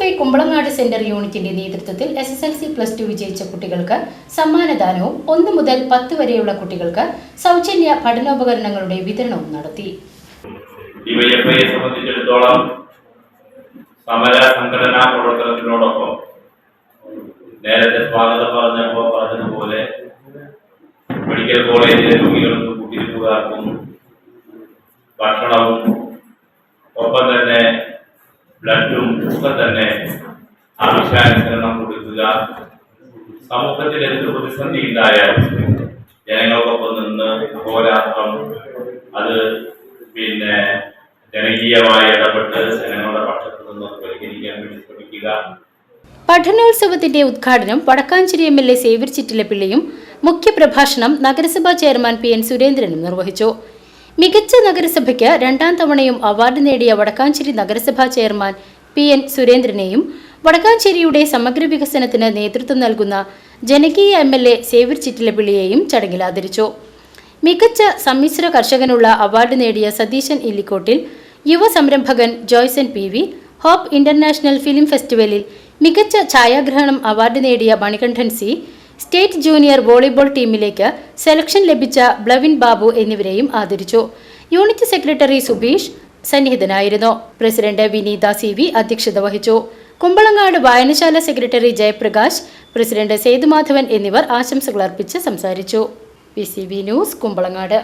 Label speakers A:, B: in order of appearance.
A: DYFI Kumbalangad centre യൂണിറ്റിന്റെ നേതൃത്വത്തിൽ S S L C plus two വിജയിച്ച കുട്ടികൾക്ക് സമ്മാനദാനവും ഒന്ന് മുതൽ പത്ത് വരെയുള്ള കുട്ടികൾക്ക് സൗജന്യ പഠനോപകരണങ്ങളുടെ വിതരണവും നടത്തി.
B: സംബന്ധിച്ചിടത്തോളം സമര സംഘടനാ പ്രവർത്തനത്തിനോടൊപ്പം നേരത്തെ സ്വാഗതം പറഞ്ഞപ്പോൾ പറഞ്ഞതുപോലെ മെഡിക്കൽ കോളേജിലെ രോഗികൾക്കും കുട്ടിരിപ്പുകാർക്കും ഭക്ഷണവും ഒപ്പം തന്നെ ബ്ലഡും ഒക്കെ തന്നെ ആവശ്യാനുസരണം കൊടുക്കുക. സമൂഹത്തിൽ എന്ത് പ്രതിസന്ധി ഉണ്ടായാലും ജനങ്ങൾക്കൊപ്പം നിന്ന് അഹോരാത്രം അത് പിന്നെ ജനകീയമായി ഇടപെട്ട് ജനങ്ങളുടെ പക്ഷത്തു നിന്ന് പരിഹരിക്കാൻ വേണ്ടി ശ്രമിക്കുക.
A: പഠനോത്സവത്തിന്റെ ഉദ്ഘാടനം Wadakkanchery M L A Xavier ചിറ്റിലപ്പിള്ളിയും മുഖ്യപ്രഭാഷണം നഗരസഭാ ചെയർമാൻ പി എൻ സുരേന്ദ്രനും നിർവഹിച്ചു. മികച്ച നഗരസഭയ്ക്ക് രണ്ടാം തവണയും അവാർഡ് നേടിയ വടക്കാഞ്ചേരി നഗരസഭാ ചെയർമാൻ പി എൻ സുരേന്ദ്രനെയും വടക്കാഞ്ചേരിയുടെ സമഗ്ര വികസനത്തിന് നേതൃത്വം നൽകുന്ന ജനകീയ എം എൽ എ സേവിർ ചിറ്റിലപ്പിള്ളിയെയും ചടങ്ങിൽ ആദരിച്ചു. മികച്ച സമ്മിശ്ര കർഷകനുള്ള അവാർഡ് നേടിയ സതീശൻ ഇല്ലിക്കോട്ടിൽ യുവ സംരംഭകൻ Joyson P V Hope International Film ഫെസ്റ്റിവലിൽ മികച്ച ഛായാഗ്രഹണം അവാർഡ് നേടിയ Manikandan C state junior volleyball ടീമിലേക്ക് സെലക്ഷൻ ലഭിച്ച ബ്ലവിൻ ബാബു എന്നിവരെയും ആദരിച്ചു. യൂണിറ്റ് സെക്രട്ടറി സുബീഷ് സന്നിഹിതനായിരുന്നു. പ്രസിഡന്റ് വിനീത സി വി അധ്യക്ഷത വഹിച്ചു. കുമ്പളങ്ങാട് വായനശാല സെക്രട്ടറി ജയപ്രകാശ് പ്രസിഡന്റ് സേതുമാധവൻ എന്നിവർ ആശംസകൾ അർപ്പിച്ച് സംസാരിച്ചു. B news Kumbalangad.